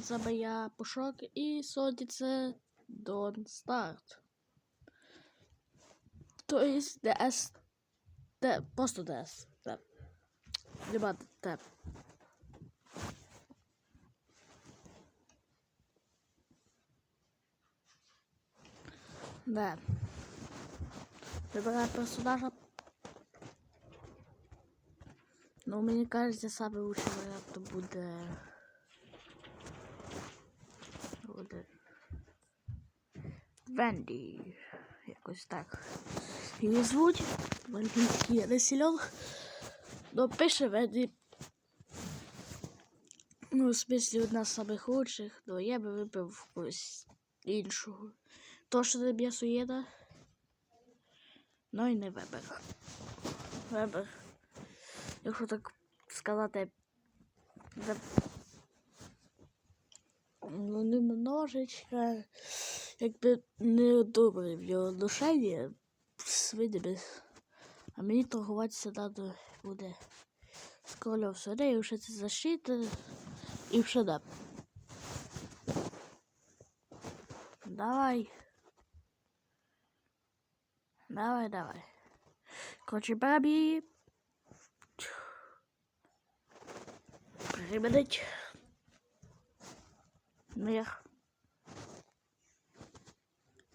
Це моя пушок і содиться Don't Start. То есть DS. Т, просто DS. Т. Нема Т. Да. Вибираю персонажа. Ну, мені кажеться, саме лучший варіант буде. Буде. Венді. Якось так. Її звуть. В я не сильон. Но пише Венді. Ну, в смислі, одна з самих лучших, но я би вибив когось іншого. То, що не м'ясоєда. Ну і не Вебер. Вебер. Якщо так сказати, за... ну, немножечко, якби не добре в його отношення з видами. А мені торгуватися треба буде з королем сюди, і вже це защита, і вже да. Давай. Давай, давай. Короче, бабі. Прибедить. Мир.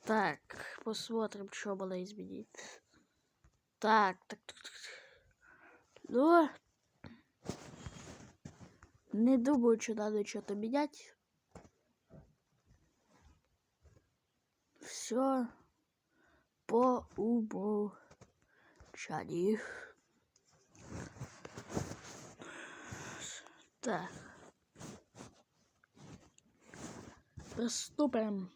Так, посмотрим, что было изменить. Так, так, так, так. Ну, не думаю, что надо что-то менять. Все по умолчанию. Так. Приступим.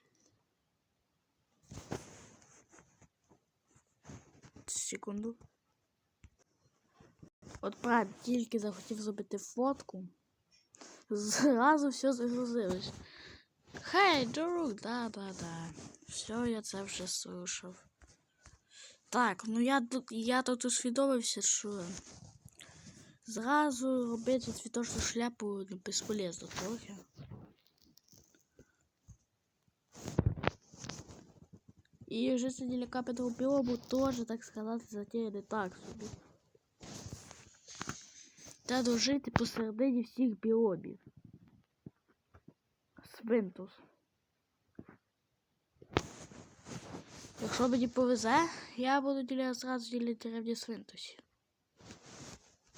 Секунду. От правда, тільки захотів зробити фотку. Зразу все загрузилось. Хей, друг, да, да, да. Все, я це вже слушав. Так, ну я тут я тут усвідомився, що зразу робити цвіточну шляпу безполезно трохи. Вже сиділи капітал біому теж, так сказати, затея не так собі. Треба жити посередині всіх біомів. Свинтус. Якщо мені повезе, я буду діля зразу ділити деревні свинтусі.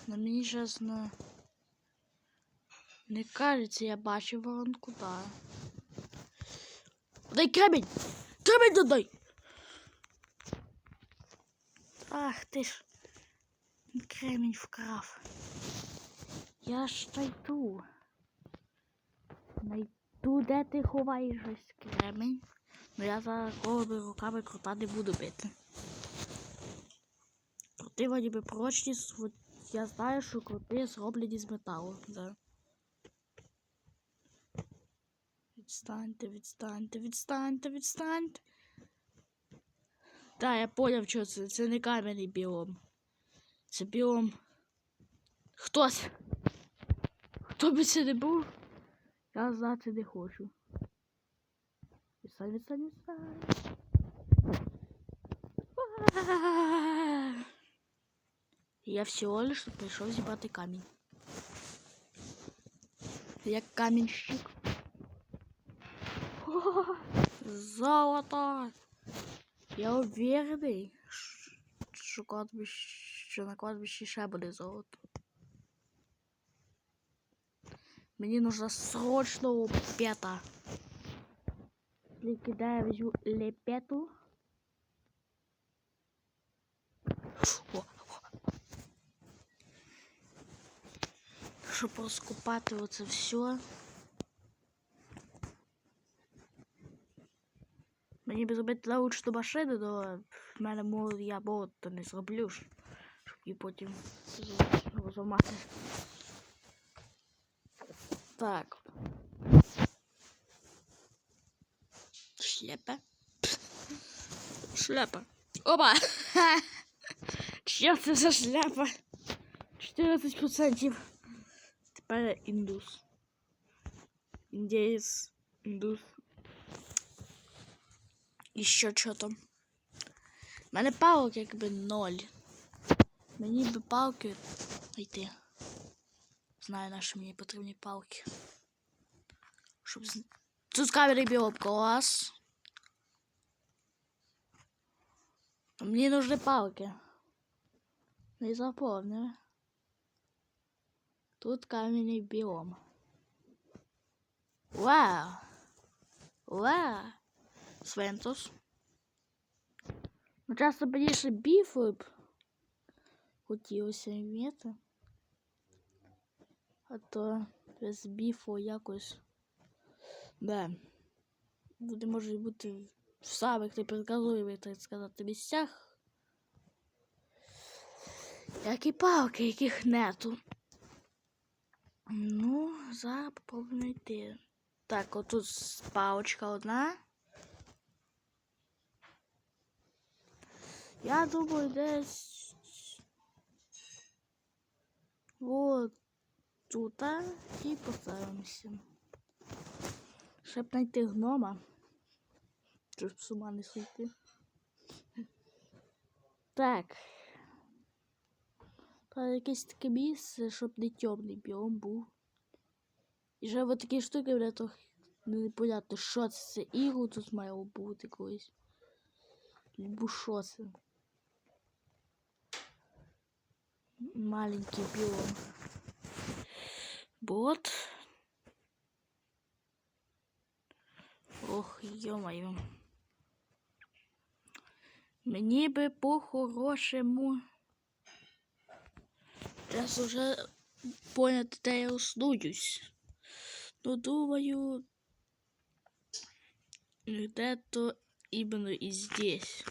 Но мені чесно не кажеться, я бачив воронку, да. Дай камінь! Камінь додай! Ах ти ж. Кремінь вкрав. Я ж найду. Найду, де ти ховаєш ось кремінь. Ну я зараз голими руками крута не буду бити. Крути вроді би прочні, я знаю, що крути зроблені з металу. Да. Відстаньте, відстаньте, відстаньте, відстаньте. Так, я поняв, що це. Це не кам'яний біом. Це біом. Хтось. Хто би це не був, я знати не хочу. Відстань, відстань, відстань. Я всього лиш прийшов зібрати камінь. Як камінщик. Золото! Я уверений, ш- що, кладбище, що на кладбищі ще буде золото. Мені нужна срочно лопета. Кидаю, я візьму лепету. О, о. Щоб розкопати оце все. Мені би зробити научну машину, але в мене мов я болото не зроблю, ж, щоб її потім знову зламати. Так. Шляпа. Шляпа. Опа! Що це за шляпа? 14%. Тепер індус. індієць, індус. І ще що там. У мене палок якби ноль. Мені би палки знайти. Знаю, на що мені потрібні палки. Щоб з... Тут камери біоп клас. Мені нужны палки. Не запомню. Тут каменный биом. Вау! Вау! Свентус. Ну, часто більше біфу б хотілося вміти. А то без біфу якось. Да. Буде може бути в самих непредказуємих, так сказати, місцях. Як і палки, яких нету. Ну, зараз попробуємо йти. Так, отут палочка одна. Я думаю, десь вот тут і поставимося. Щоб знайти гнома. Щоб з ума не сойти. Так. Та якесь таке місце, щоб не темний біом був. І ще от такі штуки, бля, то непонятно, що це, це ігру тут має бути колись. Бо що це? маленький биом. Вот. Ох, ё-моё. Мне бы по-хорошему... Сейчас уже понятно, да я уснуюсь. Но думаю, где-то именно и здесь.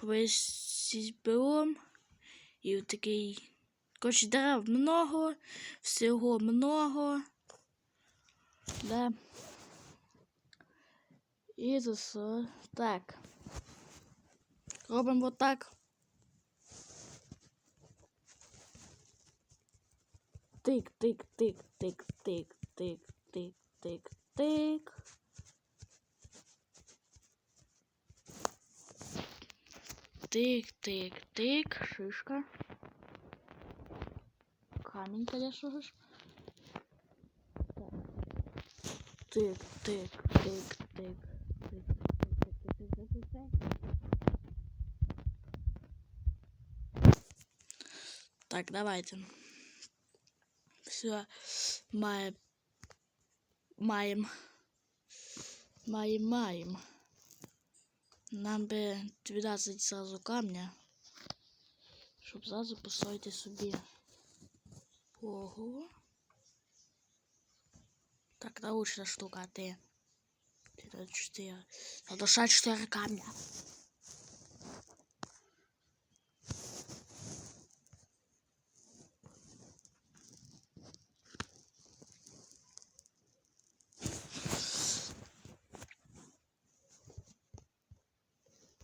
Вы с СБОм... і такий. Коротше, дерев много, всього много. Да. І це все. Так. Робимо так. Тик, тик, тик, тик, тик, тик, тик, тик, тик. Тык-тык-тык. Шишка. Камень, конечно же. Тык-тык-тык-тык. Так, давайте. Все. Маем. Маем. Маем-маем. Нам би 12 сразу камня, щоб зразу построїти собі. Ого. Так, научна штука, а ти. Ти на 4. Надо ще 4 камня.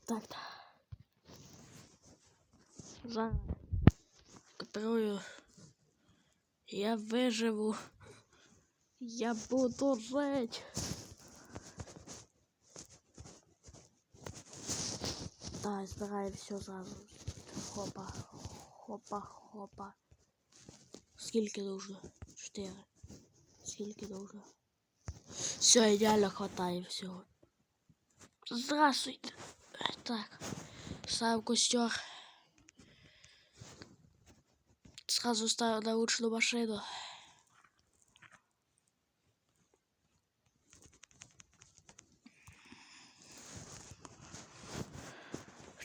Так. Зараз. Копирую. Я виживу. Я буду жить. Так, збираю все зразу. Хопа, хопа, хопа. Скільки нужно? Чотири. Скільки нужно? Все, ідеально хватає всього. Здравствуйте. Так. Ставим костер. Сразу ставим научную машину.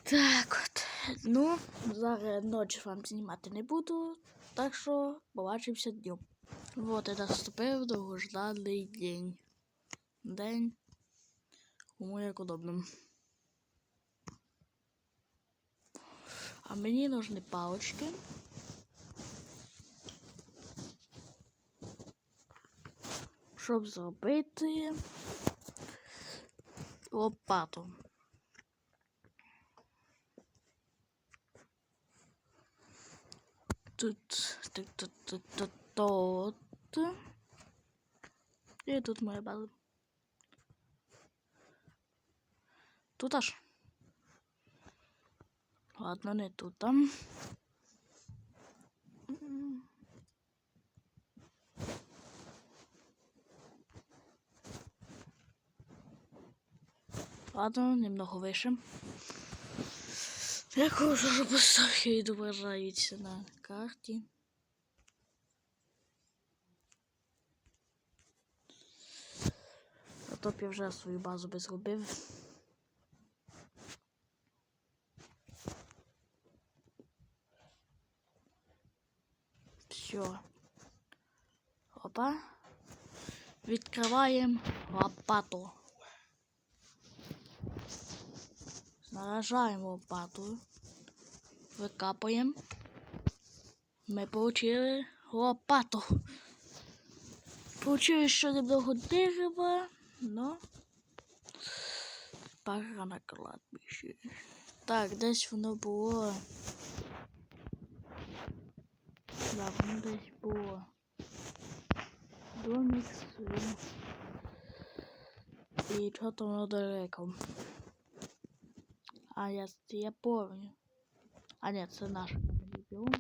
Так от. Ну, зараз ночі вам знімати не буду, так що побачимося днем. Вот і наступив довгожданий день. День. Кому як удобно. А мені нужны палочки. Щоб зробити лопату. Тут, тут, тут, тут, тут, тут. І тут моя база. Тут аж. Ладно, не тут там. Ладно, немного выше. Я уже поставлю відображаються на карті. А то я вже свою базу би зробив. Все. Опа. Відкриваємо лопату. Наражаємо лопату. Викапуємо. Ми получили лопату. Получили ще немного дерева, но пора на кладбище. Так, десь воно було. Да, воно десь було. Домик свій. І чого-то воно далеко. А, я, я помню. А нет, це наш біом.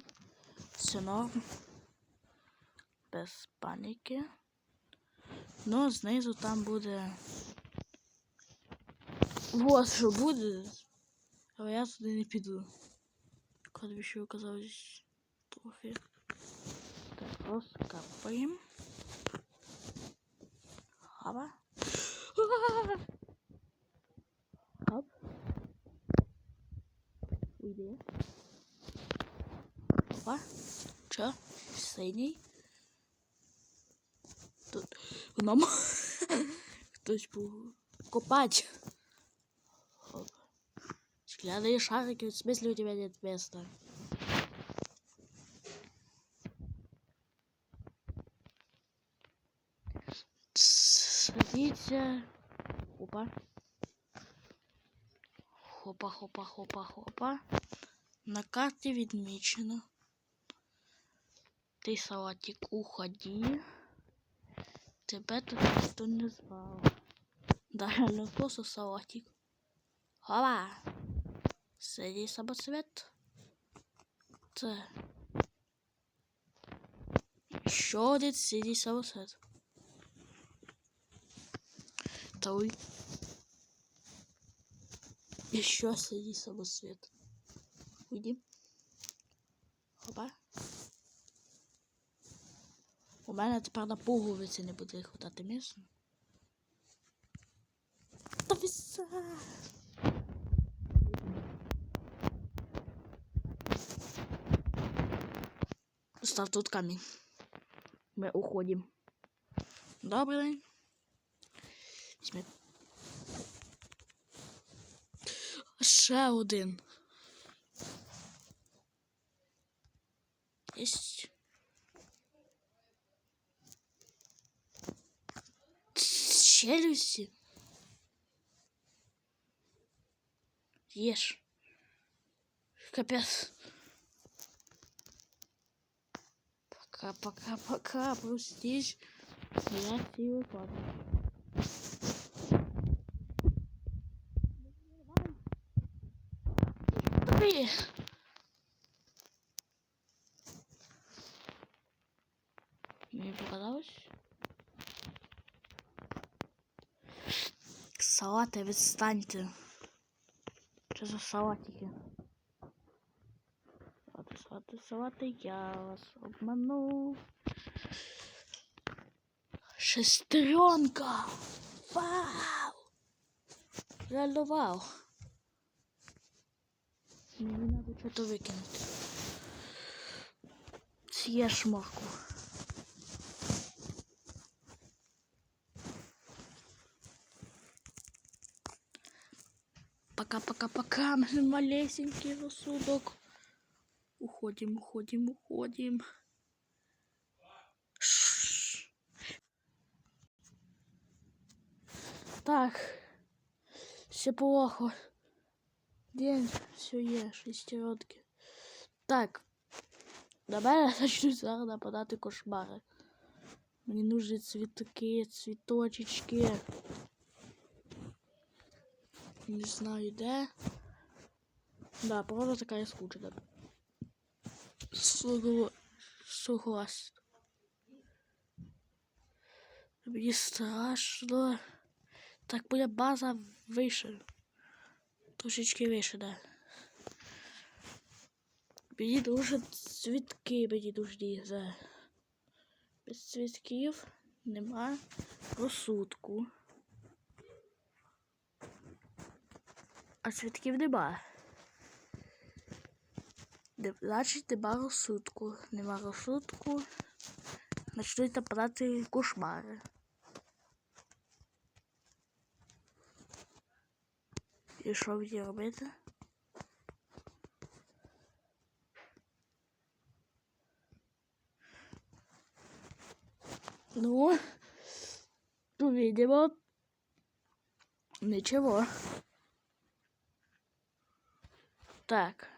Все норм. Без паніки. Ну, знизу там буде. Вот що буде. Але я туди не піду. Кладбище оказалось трохи. Так, розкапаємо. Хава. Уйди. Опа. Чо? Синій. Тут нам хтось був копать. Хоп. Шкляные шарики, в смысле у тебя нет места? Садиться. Опа. Хопа, хопа, хопа, хопа. На карті відмічено. Ти салатик уходи. Тебе тут ніхто не звав. Даже не просто салатик. Хова! Сиди самоцвет. Це. Ще один сиди самоцвет. Той. Еще сиди самоцвет. Уйди. Опа. У мене тепер на пуговиці не буде хватати місця. Та віса. Став тут камінь. Ми уходимо. Добрий день. Ще один. Єсть. Челюсті. Ешь. Капец. Пока, пока, пока, простишь. Я тебе падаю. Давай. Мені показалось. Салати, відстаньте. Що за салатики? Салати, салати, салати, я вас обманув. Шестеренка! Вау! Реально вау! Мені треба щось викинути. З'їж морку. Пока-пока-пока, малесенький рассудок. Уходим, уходим, уходим. Так, все плохо. День, все є, шестеренки. Так, на мене почнуть зараз нападати кошмари. Мені нужны цвітки, цвіточечки. Не знаю де. Да, правда такая скучна. Согла- Согласен. Мені страшно. Так буде база вище. Трошечки вище, да. Мені дуже цвітки мені нужні. Да. Без цвітків нема розсудку. А цвітків нема. Не- Значить, нема розсудку. Нема розсудку. Начнуть нападати кошмари. І що мені робити? Ну, видимо, ничего. Так.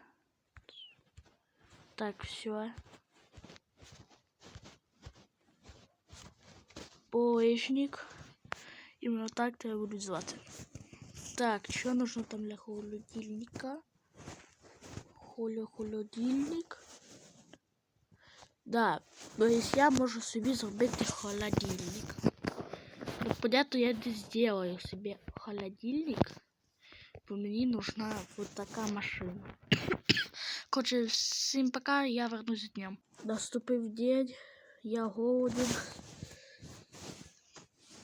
Так, все. Полежник. Именно так-то я буду звати. Так, что нужно там для холодильника? Холо холодильник. Да, то есть я можу собі зробити холодильник. Ну, понятно, я не сделаю себе холодильник, мені нужна вот така машина. Короче, всім пока, я вернусь днем. Наступив день, я голоден.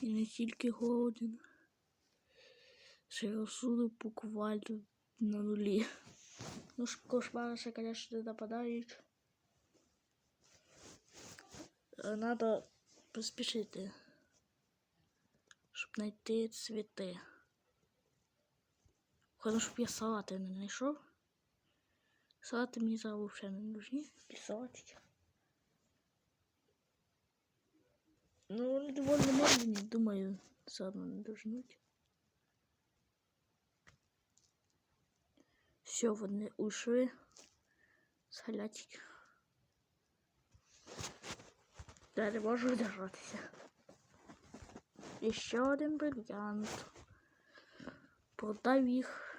І не тільки голоден. Ще розсудок буквально на нулі. Ну, ж конечно, не нападають. Надо поспішити, щоб знайти цвіти. Хочу, щоб я салати не знайшов. Салати мені зараз взагалі не нужні. Пісочки. Ну, вони доволі медленні, думаю, все одно не дожнуть. Все, вони ушли. Салятики. Я не можу держатися. І один брильянт. Продав їх.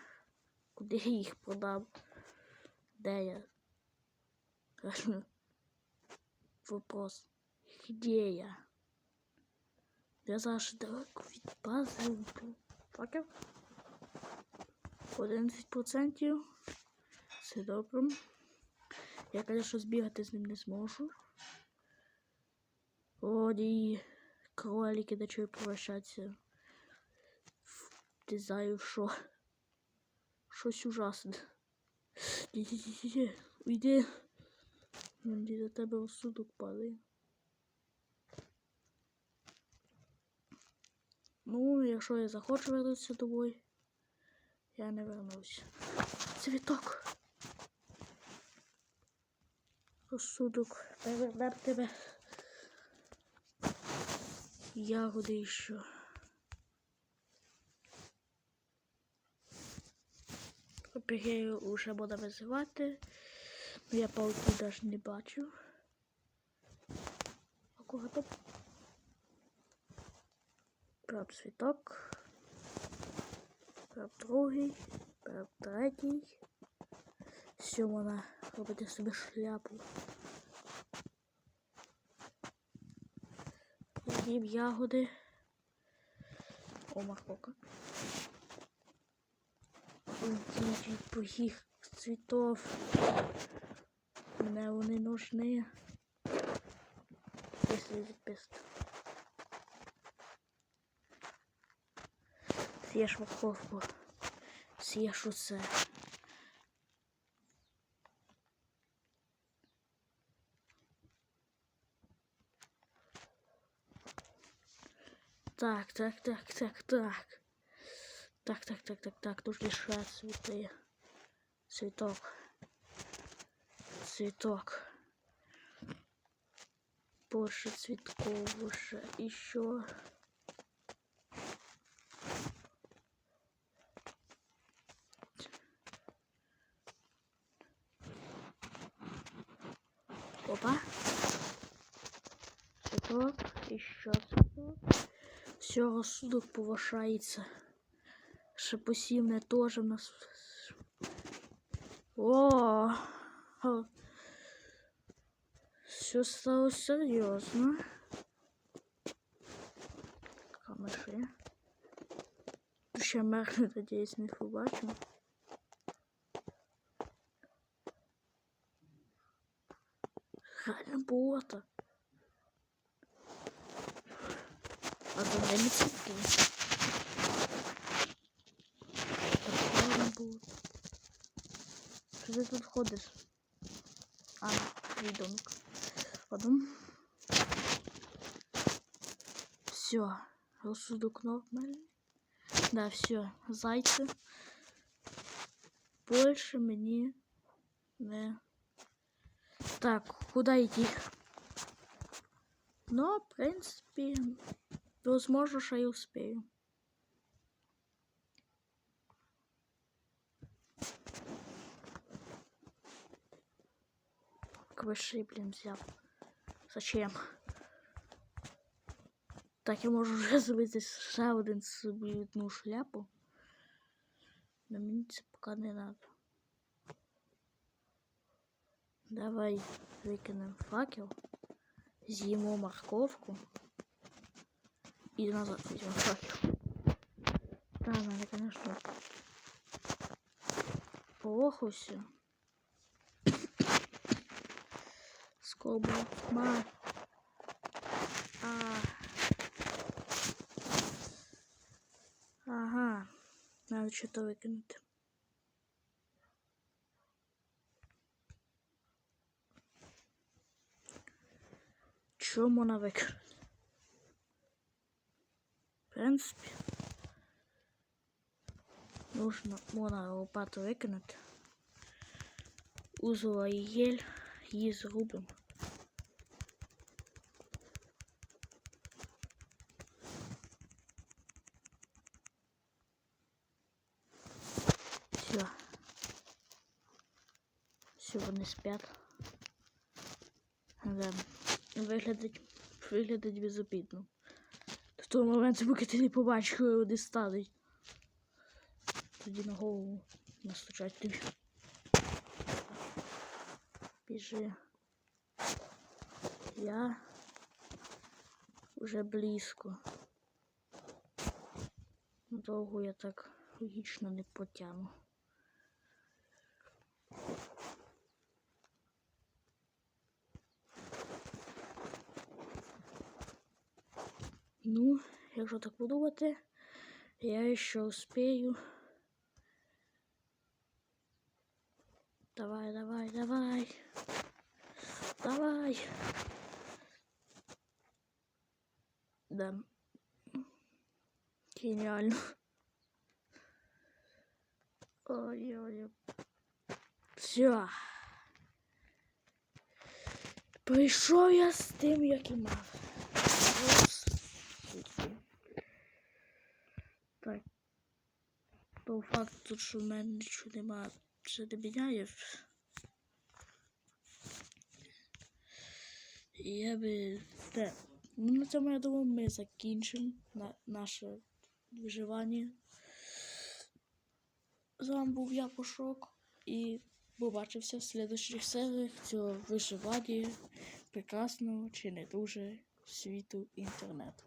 Куди я їх продав? Де я? Вопрос. Где я? Я зараз далеко від бази. Пока. 11%. Все добре. Я, конечно, збігати з ним не зможу. Вроді кролики почали превращатися в не знаю що. Щось ужасне. Уйди. Мені до тебе розсудок падає. Ну, якщо я захочу вернутися домой, я не вернусь. Цвіток. Розсудок. Перевернем тебе. Ягоди еще. Пігею уже буде визивати. Я пауки навіть не бачу. А кого там? Прям цвіток. Прям другий. Прям третій. Все, вона робити собі шляпу. Їм ягоди. О, морковка. Уйдіть цвітов. Мене вони нужні. Якщо відписати. З'їж морковку. З'їж усе. Так, так, так, так, так. Так, так, так, так, так. Тут лише цветы. Цветок. Цветок. Больше цветков уже. Еще. Опа. Цветок. І що це було? Все, розсудок повишається. Ще посівне теж в нас. О! Все стало серйозно. Камеши. Ще мерне, надіюсь, не побачимо. Реально болото. А за ними цвіти. Такое болото. Що ти тут ходиш? А, твій домик. Ладно. Все. Розсудок нормальний. Да, все. Зайці. Больше мені не... Так, куда йти? Ну, в принципе, возможно, що я успею. Квиши, блін, взяв. Зачем? Так, я можу вже зробити ще один собі одну шляпу. Но мені це поки не треба. Давай викинемо факел, з'їмо морковку і назад факел. Да, надо, конечно, плохо все. Скобу. Ма. А. Ага. Надо что-то выкинуть. Що можна викинути? В принципі, нужно, можна лопату викинути. Узова і єль її зрубимо. Все. Все, вони спять. Да. Виглядить, виглядить безобідно. До того моменту, поки ти не побачиш, коли вони стануть. Тоді на голову настучать тобі. Біжи. Я вже близько. Довго я так логічно не потягну. Ну, якщо так подумати, я ще успею. Давай, давай, давай. Давай. Да. Гениально. Ой-ой-ой. Все. Прийшов я з тим, як і мав. По факту, що в мене нічого немає, це не Я би... Те. Ну, на цьому, я думаю, ми закінчимо на наше виживання. З вами був я Пошок і побачився в слідуючих серіях цього виживання прекрасного чи не дуже світу інтернету.